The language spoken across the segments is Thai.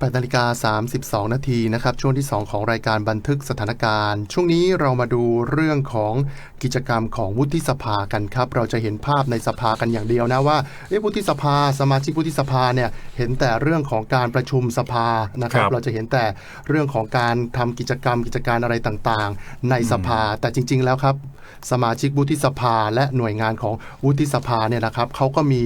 8นาฬิกา32 นาทีนะครับ ช่วงที่ 2 ของรายการบันทึกสถานการณ์ ช่วงนี้เรามาดูเรื่องของกิจกรรมของวุฒิสภากันครับ เราจะเห็นภาพในสภากันอย่างเดียวนะว่าเอ๊ะวุฒิสภา สมาชิกวุฒิสภาเนี่ยเห็นแต่เรื่องของการประชุมสภานะครับครับเราจะเห็นแต่เรื่องของการทำกิจกรรมกิจการอะไรต่างๆ ในสภา แต่จริง ๆ แล้วครับ สมาชิกวุฒิสภาและหน่วยงานของวุฒิสภาเนี่ยนะครับเขาก็มี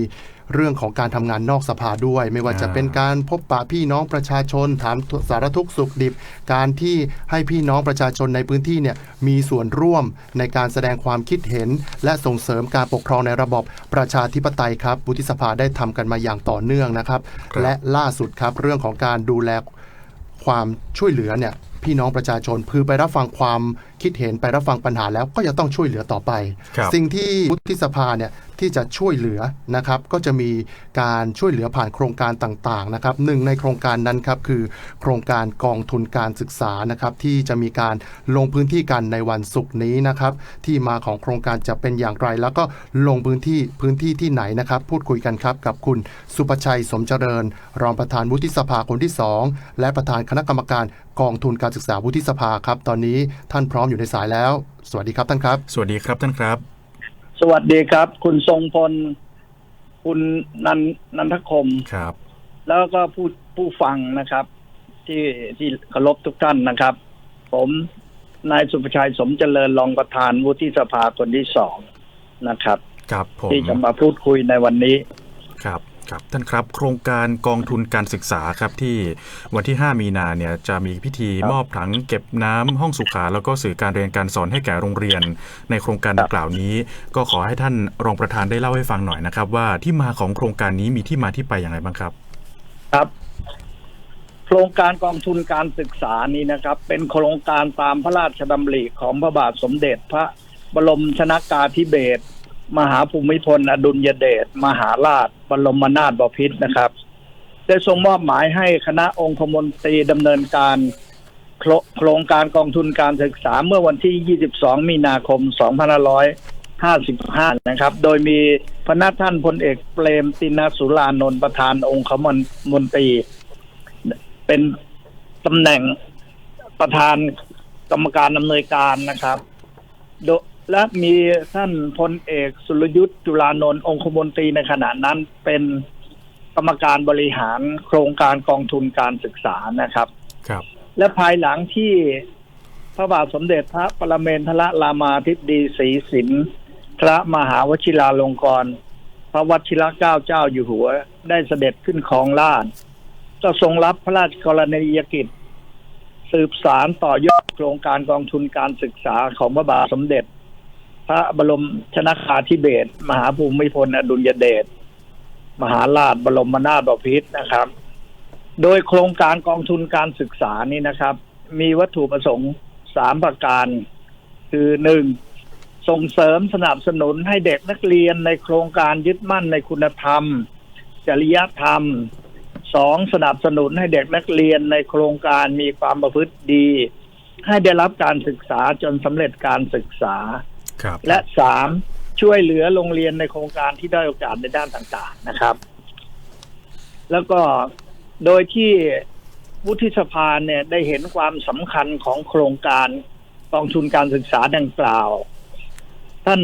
เรื่องของการทำงานนอกสภาด้วย ไม่ว่าจะอ่าเป็นการพบปะพี่น้องประชาชน ถามสารทุกข์สุขดิบ การที่ให้พี่น้องประชาชนในพื้นที่เนี่ยมีส่วนร่วมในการแสดงความคิดเห็น และส่งเสริมการปกครองในระบอบประชาธิปไตยครับวุฒิสภาได้ทำกันมาอย่างต่อเนื่องนะครับครับและล่าสุดครับเรื่องของการดูแลความช่วยเหลือเนี่ยพี่น้องประชาชนคือไปรับฟังความคิดเห็นไปรับฟังปัญหาแล้วก็จะต้องช่วยเหลือต่อไปครับสิ่งที่วุฒิสภาเนี่ย ที่จะช่วยเหลือนะครับ ก็จะมีการช่วยเหลือผ่านโครงการต่างๆนะครับหนึ่งในโครงการนั้นครับคือโครงการกองทุนการศึกษานะครับที่จะมีการลงพื้นที่กันในวันศุกร์นี้นะครับที่มาของโครงการจะเป็นอย่างไร แล้วก็ลงพื้นที่พื้นที่ที่ไหนนะครับ พูดคุยกันครับกับคุณสุประชัยสมเจริญ รองประธานวุฒิสภาคนที่สองและประธานคณะกรรมการกองทุนการศึกษาวุฒิสภาครับ ตอนนี้ท่านพร้อมอยู่ในสายแล้ว สวัสดีครับท่านครับ สวัสดีครับท่านครับ สวัสดีครับ คุณทรงพล คุณนันนันทคมครับ แล้วก็ผู้ผู้ฟังนะครับ ที่ที่เคารพทุกท่านนะครับ ผมนายสุภชัยสมเจริญรองประธานวุฒิสภาคนที่สองนะครับ ครับผมที่จะมาพูดคุยในวันนี้ ครับท่านครับโครงการกองทุนการศึกษาครับที่วันที่ 5 มีนาเนี่ยจะมีพิธีมอบถังเก็บน้ำห้องสุขา แล้วก็สื่อการเรียนการสอนให้แก่โรงเรียน ในโครงการดังกล่าวนี้ ก็ขอให้ท่านรองประธานได้เล่าให้ฟังหน่อยนะครับ ว่าที่มาของโครงการนี้มีที่มาที่ไปอย่างไรบ้างครับ ครับ โครงการกองทุนการศึกษานี้นะครับ เป็นโครงการตามพระราชดำริของพระบาทสมเด็จพระบรมชนากาธิเบศร มหาภูมิพลอดุลยเดชมหาราชบรมนาถบพิตรนะครับ ได้ทรงมอบหมายให้คณะองคมนตรีดำเนินการโครงการกองทุนการศึกษาเมื่อวันที่ 22 มีนาคม 2555 นะครับ โดยมีพระนาท่านพลเอกเปรมตินสุรานนท์ประธานองคมนมนตรี เป็นตำแหน่งประธานกรรมการดำเนินการนะครับโและมีท่านพลเอกสุรยุทธ์จุลานนท์องคมนตรีในขณะนั้นเป็นกรรมการบริหารโครงการกองทุนการศึกษานะครับ ครับ และภายหลังที่พระบาทสมเด็จพระปรเมนทรรามาธิบดีศรีสินพระมหาวชิราลงกรณ์พระวชิรเกล้าเจ้าอยู่หัว ได้เสด็จขึ้นครองราชย์ก็ทรงรับพระราชกรณียกิจ สืบสารต่อยอดโครงการกองทุนการศึกษาของพระบาทสมเด็จ พระบรมชนากาธิเบศมหาภูมิพลอดุลยเดชมหาราชบรมนาถบพิตรนะครับ โดยโครงการกองทุนการศึกษานี่นะครับ มีวัตถุประสงค์สามประการ คือหนึ่งส่งเสริมสนับสนุนให้เด็กนักเรียนในโครงการยึดมั่นในคุณธรรม จริยธรรมสองสนับสนุนให้เด็กนักเรียนในโครงการมีความประพฤติดี ให้ได้รับการศึกษาจนสำเร็จการศึกษา และสามช่วยเหลือโรงเรียนในโครงการที่ได้โอกาสในด้านต่างๆนะครับ แล้วก็โดยที่วุฒิสภาเนี่ยได้เห็นความสำคัญของโครงการกองทุนการศึกษาดังกล่าว ท่าน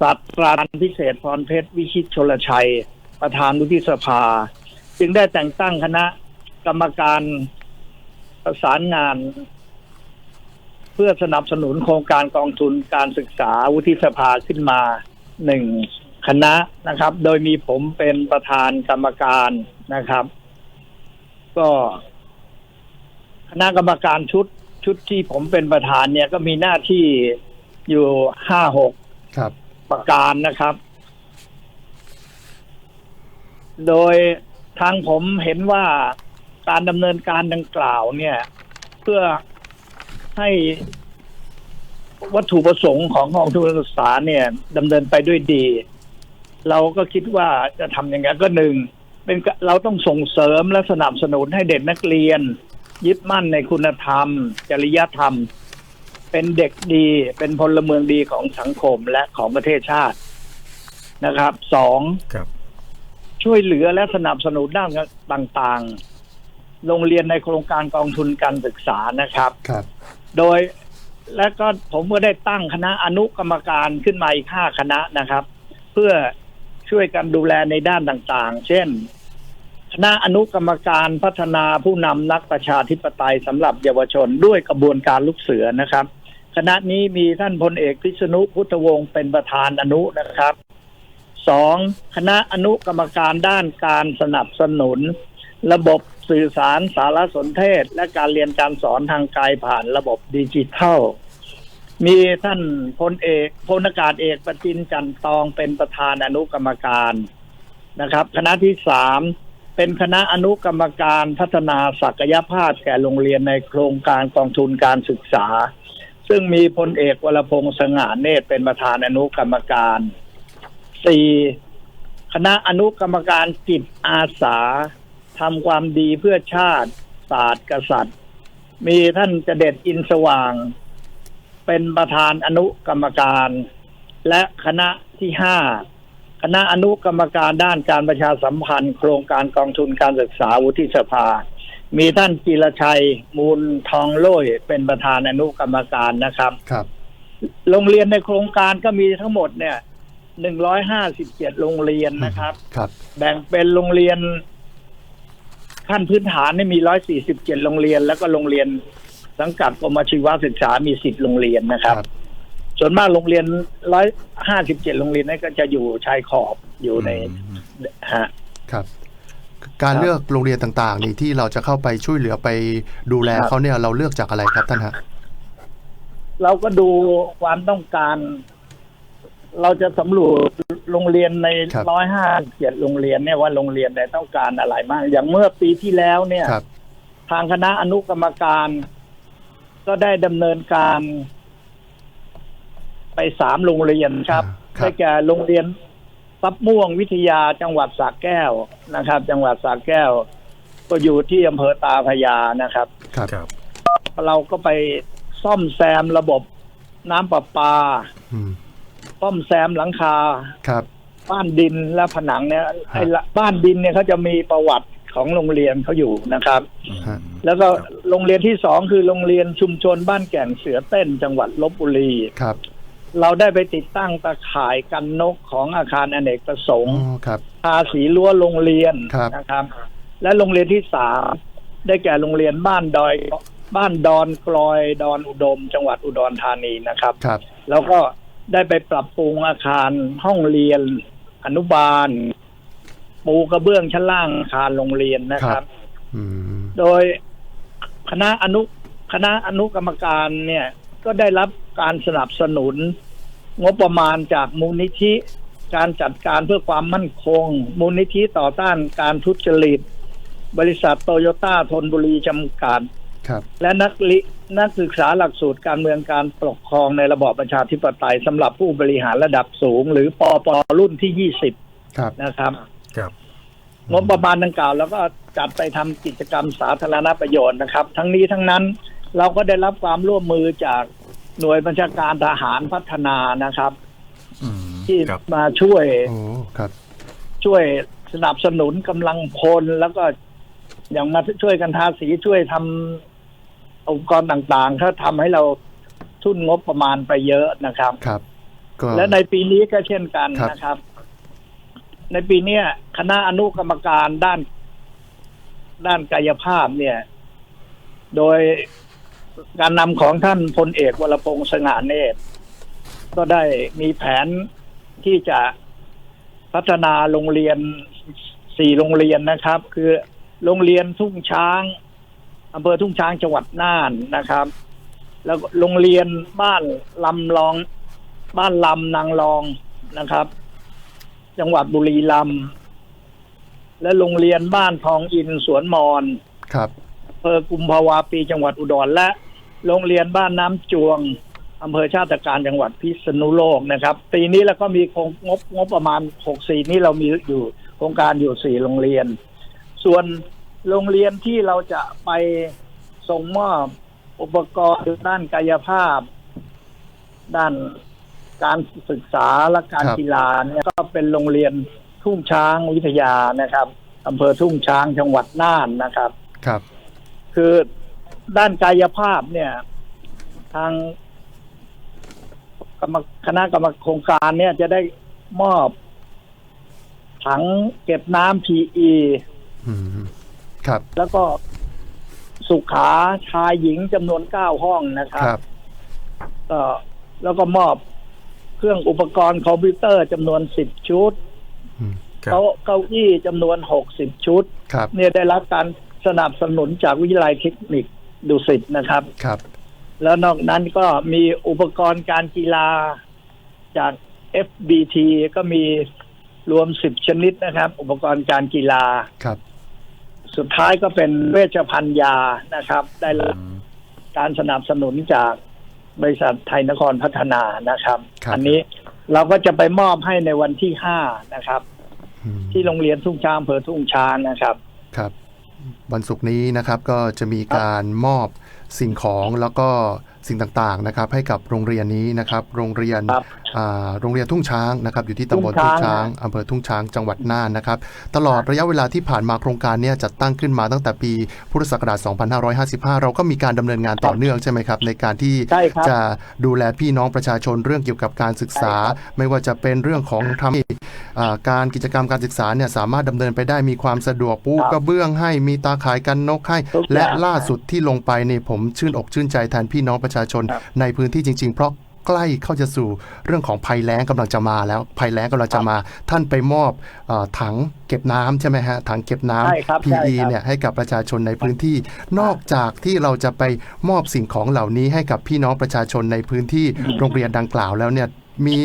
ศาสตราจารย์พิเศษพรเพชรวิชิตชลชัย ประธานวุฒิสภา จึงได้แต่งตั้งคณะกรรมการประสานงาน เพื่อสนับสนุนโครงการกองทุนการศึกษาวุฒิสภาขึ้นมาหนึ่งคณะนะครับ โดยมีผมเป็นประธานกรรมการนะครับ ก็คณะกรรมการชุดชุดที่ผมเป็นประธานเนี่ยก็มีหน้าที่อยู่ห้าหกครับประการนะครับ โดยทางผมเห็นว่าการดำเนินการดังกล่าวเนี่ย เพื่อ ให้วัตถุประสงค์ของกองทุนการศึกษาเนี่ยดำเนินไปด้วยดี เราก็คิดว่าจะทำอย่างนั้นก็หนึ่งเป็นกเราต้องส่งเสริมและสนับสนุนให้เด็กนักเรียน ยึดมั่นในคุณธรรม จริยธรรม เป็นเด็กดีเป็นพลเมืองดีของสังคมและของประเทศชาตินะครับสองครับช่วยเหลือและสนับสนุนด้านต่างโรงเรียนในโครงการกองทุนการศึกษานะครับครับ โดยและก็ผมก็ได้ตั้งคณะอนุกรรมการขึ้นมาอีกห้าคณะนะครับ เพื่อช่วยกันดูแลในด้านต่างๆ เช่น คณะอนุกรรมการพัฒนาผู้นำนักประชาธิปไตยสำหรับเยาวชนด้วยกระบวนการลูกเสือนะครับ คณะนี้มีท่านพลเอกพิษณุพุทธวงศ์เป็นประธานอนุนะครับสองคณะอนุกรรมการด้านการสนับสนุน ระบบ สื่อสารสารสนเทศ และการเรียนการสอนทางไกลผ่านระบบดิจิทัล มีท่านพลเอกพลอากาศเอกประจินจันตองเป็นประธานอนุกรรมการนะครับ คณะที่สามเป็นคณะอนุกรรมการพัฒนาศักยภาพแก่โรงเรียนในโครงการกองทุนการศึกษา ซึ่งมีพลเอกวรพงษ์สง่าเนตรเป็นประธานอนุกรรมการสี่คณะอนุกรรมการจิตอาสา ทำความดีเพื่อชาติศาสตร์กษัตริย์ มีท่านเจเด็ดอินสว่าง เป็นประธานอนุกรรมการ และคณะที่ห้าคณะอนุกรรมการด้านการประชาสัมพันธ์ โครงการกองทุนการศึกษาวุฒิสภา มีท่านจิรชัย มูลทองโล่ยเป็นประธานอนุกรรมการนะครับครับ โรงเรียนในโครงการก็มีทั้งหมดเนี่ยหนึ่งร้อยห้าสิบเจ็ดโรงเรียนนะครับ ครับ แบ่งเป็นโรงเรียน ขั้นพื้นฐานเนี่ยมีร้อยสี่สิบเจ็ดโรงเรียน แล้วก็โรงเรียนสังกัดกรมอาชีวศึกษามีสิบโรงเรียนนะครับ ครับ ส่วนมากโรงเรียนร้อยห้าสิบเจ็ดโรงเรียนนั่นก็จะอยู่ชายขอบอยู่ในฮะ ครับ การครับ เลือกโรงเรียนต่างๆ นี่ที่เราจะเข้าไปช่วยเหลือไปดูแลครับเขาเนี่ยเราเลือกจากอะไรครับท่านฮะ เราก็ดูความต้องการ เราจะสำรวจโรงเรียนในครับ ร้อยห้าเจ็ดโรงเรียนเนี่ยว่าโรงเรียนไหนต้องการอะไรมาก อย่างเมื่อปีที่แล้วเนี่ย ครับ ทางคณะอนุกรรมการ ก็ได้ดำเนินการ ไปสามโรงเรียนครับครับ ได้แก่โรงเรียนซับม่วงวิทยาจังหวัดสระแก้วนะครับ จังหวัดสระแก้ว ก็อยู่ที่อำเภอตาพระยานะครับ ครับ ครับ เราก็ไปซ่อมแซมระบบน้ำประปา อืม ซ่อมแซมหลังคา ครับ บ้านดินและผนังเนี่ยไอ้ละบ้านดินเนี่ยเขาจะมีประวัติของโรงเรียนเขาอยู่นะครับ ฮะ แล้วก็ครับโรงเรียนที่สองคือโรงเรียนชุมชนบ้านแก่งเสือเต้นจังหวัดลบบุรี ครับเราได้ไปติดตั้งตะข่ายกันนกของอาคารอเนกประสงอ๋ค์อครับ ทาสีรั้วโรงเรียนครับ นะครับ และโรงเรียนที่สามได้แก่โรงเรียนบ้านดอย บ้านดอนกลอยดอนอุดม จังหวัดอุดรธานีนะครับ ครับ แล้วก็ ได้ไปปรับปรุงอาคารห้องเรียนอนุบาล ปูกระเบื้องชั้นล่างอาคารโรงเรียนนะคครัรับบอืมโดยคณะอนุคณะอนุกรรมการเนี่ย ก็ได้รับการสนับสนุน งบประมาณจากมูลนิธิ การจัดการเพื่อความมั่นคง มูลนิธิต่อต้านการทุจริต บริษัทโตโยต้าธนบุรีจำกัด ครับและนักลินักศึกษาหลักสูตรการเมืองการปกครองในระบอบประชาธิปไตยสำหรับผู้บริหารระดับสูง หรือปอปรุ่นที่20ครับนะครับครับงบประมาณดังกล่าวแล้วก็จัดไปทำกิจกรรมสาธารณประโยชน์นะครับ ทั้งนี้ทั้งนั้นเราก็ได้รับความร่วมมือจากหน่วยบัญชาการทหารพัฒนานะครับอืมที่ครับมาช่วยโอ้ครับช่วยสนับสนุนกำลังพลแล้วก็อย่างมาช่วยกันทาสีช่วยทำ องค์กรต่างๆเขาทำให้เราทุนงบประมาณไปเยอะนะครับ ครับ ก็และในปีนี้ก็เช่นกันครับนะครับ ในปีเนี้ยคณะอนุกรรมการด้าน ด้านกายภาพเนี่ย โดยการนำของท่านพลเอกวรพงษ์สง่าเนตร ก็ได้มีแผนที่จะพัฒนาโรงเรียนสี่โรงเรียนนะครับ คือโรงเรียนทุ่งช้าง อำเภอทุ่งช้างจังหวัดน่านนะครับ แล้วก็โรงเรียนบ้านลำลอง บ้านลำนางรองนะครับ จังหวัดบุรีรัมย์และโรงเรียนบ้านทองอินสวนมอนครับอำเภอกุมภาวาปีจังหวัดอุดรและ โรงเรียนบ้านน้ำจวงอำเภอชาติการจังหวัดพิษณุโลกนะครับ ปีนี้แล้วก็มีโครงงบงบประมาณหกสี่นี้เรามีอยู่โครงการอยู่สี่โรงเรียน ส่วน โรงเรียนที่เราจะไปส่งมอบอุปกรณ์ด้านกายภาพ ด้านการศึกษาและการครับกีฬาเนี่ยก็เป็นโรงเรียนทุ่งช้างวิทยานะครับอำเภอทุ่งช้างจังหวัดน่านนะครับครับ คือด้านกายภาพเนี่ย ทางกรรมคณะกรรมโครงการเนี่ยจะได้มอบถังเก็บน้ำ PE อืม ครับ แล้วก็สุขาชายหญิงจำนวนเก้าห้องนะครัครับบก็แล้วก็มอบเครื่องอุปกรณ์คอมพิวเตอร์จำนวนสิบชุดอืมครับ โต๊ะเก้าอี้จำนวนหกสิบชุด ครับเนี่ยได้รับการสนับสนุนจากวิทยาลัยเทคนิคดุสิตนะครับ ครับ แล้วนอกนั้นก็มีอุปกรณ์การกีฬาจาก FBT ก็มีรวมสิบชนิดนะครับ อุปกรณ์การกีฬา ครับ สุดท้ายก็เป็นเวชภัณฑ์ยานะครับ ได้รับอืมการสนับสนุนจากบริษัทไทยนครพัฒนานะครับครับอันี้เราก็จะไปมอบให้ในวันที่ห้านะครับอืมที่โรงเรียนทุ่งช้างอำเภอทุ่งช้างนะครับ ครับ วันศุกร์นี้นะครับก็จะมีการมอบ สิ่งของแล้วก็สิ่งต่างๆนะครับ ให้กับโรงเรียนนี้นะครับ โรงเรียนครับอ่าโรงเรียนทุ่งช้างนะครับ อยู่ที่ตำบลทุ่ทุ่งงช้าช้างงอำเภอทุ่งช้างจังหวัดน่านนะครับ ตลอดระยะเวลาที่ผ่านมาโครงการเนี้จัดตั้งขึ้นมาตั้งแต่ปีพุทธศักราช 2555 เราก็มีการดำเนินงานต่อเนื่องใช่ไหมครับ ในการที่ใช่ครับจะดูแลพี่น้องประชาชนเรื่องเกี่ยวกับการศึกษาใช่ครับไม่ว่าจะเป็นเรื่องของทำให้อ่า การกิจกรรมการศึกษาเนี่ยสามารถดำเนินไปได้มีความสะดวกปูครับกระเบื้องให้มีตาข่ายกันนกให้ทุกอย่างและล่าสุดที่ลงไปเนี่ยผมชื่นอกชื่นใจแทนพี่น้องประชาชนครับในพื้นที่จริง ๆ เพราะใกล้เข้าจะสู่เรื่องของภัยแล้งกำลังจะมาแล้วภัยแล้งกำลังจะมา ท่านไปมอบเออถังเก็บน้ำใช่ไหมฮะถังเก็บน้ใช่ครับำใช่ PE ครับเนี่ยให้กับประชาชนในพื้นที่ นอกจากที่เราจะไปมอบสิ่งของเหล่านี้ให้กับพี่น้องประชาชนในพื้นที่โรงเรียนดังกล่าวแล้วเนี่ย มี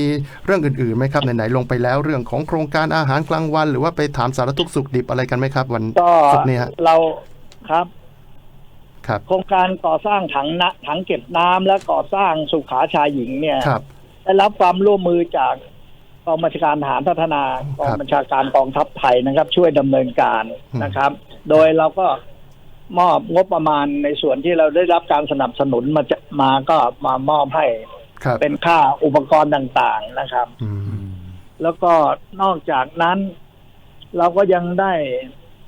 เรื่องอื่นๆไหมครับไหนๆลงไปแล้วเรื่องของโครงการอาหารกลางวัน หรือว่าไปถามสารทุกข์สุขดิบอะไรกันไหมครับ วันก็ศุกร์นี้ฮะเราครับครับ โครงการก่อสร้างถังนะถังเก็บน้ำและก่อสร้างสุขาชายหญิงเนี่ยครับได้รับความร่วมมือจากกองบัญชาการทหารพัฒนากองบัญชาการกองทัพไทยนะครับ ช่วยดำเนินการอืมนะครับ โดยเราก็มอบงบประมาณในส่วนที่เราได้รับการสนับสนุนมาจะมาก็มามอบให้ ครับเป็นค่าอุปกรณ์ต่างๆนะครับอืมอืมแล้วก็นอกจากนั้น เราก็ยังได้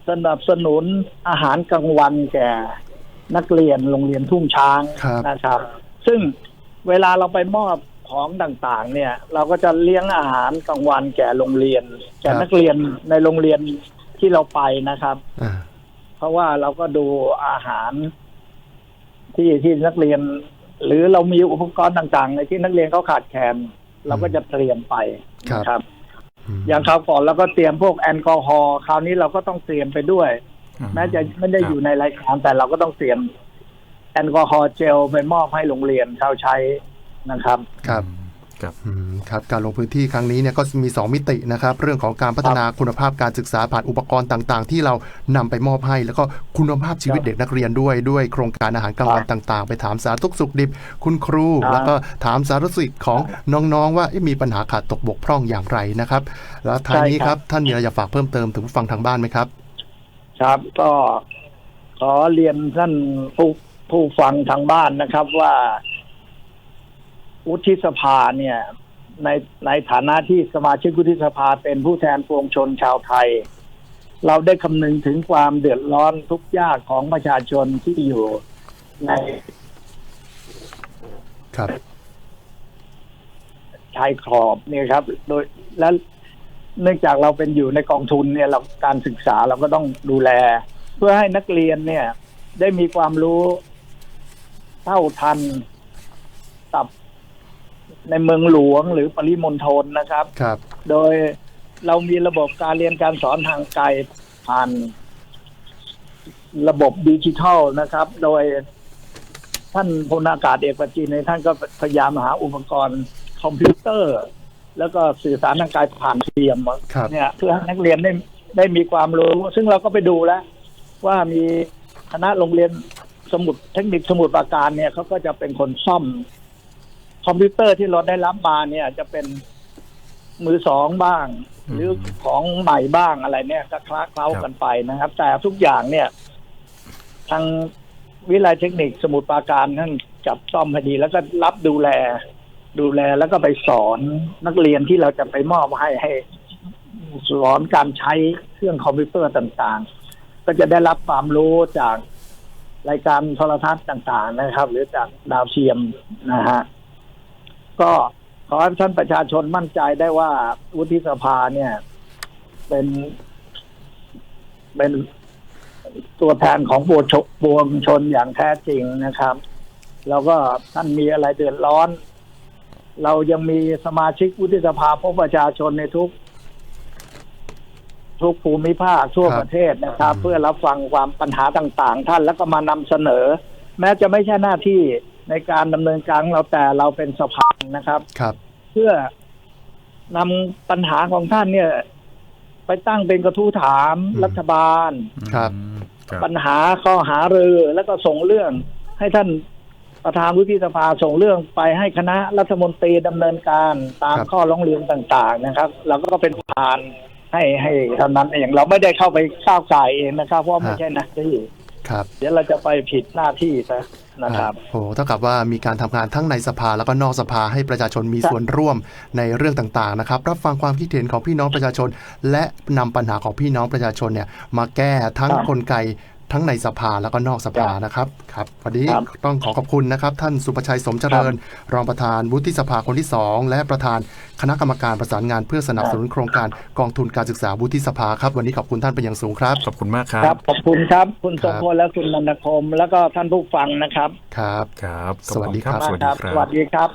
สนับสนุนอาหารกลางวันแก่นักเรียนโรงเรียนทุ่งช้างครับนะครับ ซึ่งเวลาเราไปมอบของต่างๆ เนี่ย เราก็จะเลี้ยงอาหารกลางวันแก่โรงเรียนแก่นักเรียนในโรงเรียนที่เราไปนะครับ อ่า เพราะว่าเราก็ดูอาหารที่ที่นักเรียน หรือเรามีอุปกรณ์ต่างๆในที่นักเรียนเขาขาดแคลนเราก็จะเตรียมไปนะครับมอย่างคราวก่อนเราก็เตรียมพวกแอลกอฮอล์คราวนี้เราก็ต้องเตรียมไปด้วย แม้จะไม่ได้อยู่ในรายการแต่เราก็ต้องเตรียมแอลกอฮอล์เจลไปมอบให้โรงเรียนเขาใช้นะครับ ครับ ครับอืมครับการลงพื้นที่ครั้งนี้เนี่ยก็มี 2 มิตินะครับ เรื่องของการพัฒนาคุณภาพการศึกษาผ่านอุปกรณ์ต่าง ๆ ที่เรานำไปมอบให้ แล้วก็คุณภาพชีวิตครับเด็กนักเรียนด้วยด้วยโครงการอาหารกลางวันครับต่าง ๆ ไปถามสารทุกข์สุขดิบ คุณครูครับแล้วก็ถามสารสุขของน้องๆ ว่าเอ๊ะมีปัญหาขาดตกบกพร่องอย่างไรนะครับ แล้วท้ายนี้ครับท่านมีอะไรอยากฝากเพิ่มเติมถึงผู้ฟังทางบ้านไหมครับ ครับก็ขอเรียนท่านผู้ผู้ฟังทางบ้านนะครับว่า วุฒิสภาเนี่ยในในฐานะที่สมาชิกวุฒิสภาเป็นผู้แทนปวงชนชาวไทย เราได้คำนึงถึงความเดือดร้อนทุกข์ยากของประชาชนที่อยู่ในครับชายขอบเนี่ยครับ โดยและเนื่องจากเราเป็นอยู่ในกองทุนเนี่ยเราการศึกษาเราก็ต้องดูแล เพื่อให้นักเรียนเนี่ย ได้มีความรู้เท่าทันกับ ในเมืองหลวงหรือปริมณฑลนะครับ ครับ โดยเรามีระบบการเรียนการสอนทางไกลผ่านระบบดิจิทัลนะครับ โดยท่านพลอากาศเอกประจีนในยท่านก็พยายามหาอุปกรณ์คอมพิวเตอร์ แล้วก็สื่อสารทางกายผ่านเทียมครับเนี่ยเพื่อให้นักเรียนได้ได้มีความรู้ ซึ่งเราก็ไปดูแล้ว ว่ามีคณะโรงเรียนสมุดเทคนิคสมุดปราการเนี่ยเขาก็จะเป็นคนซ่อม คอมพิวเตอร์ที่เราได้รับมาเนี่ย จะเป็นมือสองบ้างอืมหรือของใหม่บ้างอะไรเนี่ยก็คล้าเคล้ากันไปนะครับ แต่ทุกอย่างเนี่ย ทางวิทยาลัยเทคนิคสมุทรปราการท่านจับซ่อมพอดี แล้วก็รับดูแล ดูแลแล้วก็ไปสอนนักเรียนที่เราจะไปมอบให้ให้สอนการใช้เครื่องคอมพิวเตอร์ต่างๆ ก็จะได้รับความรู้จากรายการโทรทัศน์ต่าง ๆ นะครับ หรือจากดาวเทียมนะฮะ ก็ขอให้ท่านประชาชนมั่นใจได้ว่าวุฒิสภาเนี่ย เป็น เป็นตัวแทนของปวงชนปวงชนอย่างแท้จริงนะครับ แล้วก็ท่านมีอะไรเดือดร้อน เรายังมีสมาชิกวุฒิสภาพบประชาชนในทุก ทุกภูมิภาคทั่วครับประเทศนะครับอืมเพื่อรับฟังความปัญหาต่าง ๆ ท่านแล้วก็มานำเสนอ แม้จะไม่ใช่หน้าที่ ในการดำเนินการของเราแต่เราเป็นสภานะครับ ครับ เพื่อนำปัญหาของท่านเนี่ย ไปตั้งเป็นกระทู้ถามอืมรัฐบาลครับอืมครับ ปัญหาข้อหารือแล้วก็ส่งเรื่องให้ท่านประธานวุฒิสภาส่งเรื่องไปให้คณะรัฐมนตรีดำเนินการตามครับข้อร้องเรียนต่าง ๆ นะครับเราก็เป็นประธานให้ให้เท่านั้นเองเราไม่ได้เข้าไปก้าวไก่ายเองนะครับเพราะไม่ใช่หน้าที่ครับ เดี๋ยวเราจะไปผิดหน้าที่ซะ นะครับโอ้เท่ากับว่ามีการทำงานทั้งในสภาแล้วก็นอกสภาให้ประชาชนมีส่วนร่วมในเรื่องต่างๆนะครับ รับฟังความคิดเห็นของพี่น้องประชาชน และนำปัญหาของพี่น้องประชาชนเนี่ยมาแก้ทั้งครับกลไก ทั้งในสภาแล้วก็นอกสภาครับนะครับครับวันนี้ครับต้องขอขอบคุณนะครับ ท่านสุประชัยสมเจริญ รองประธานวุฒิสภาคนที่ 2 และประธานคณะกรรมการประสานงานเพื่อสนับสนุนโครงการกองทุนการศึกษาวุฒิสภาครับ วันนี้ขอบคุณท่านเป็นอย่างสูงครับขอบคุณมากครัครับบขอบคุณครับ คุณคทรัรบงพลและคุณนันทคม แล้วก็ท่านผู้ฟังนะครับ ครับครับ สวัสดีครับขอณสวัสดีครับ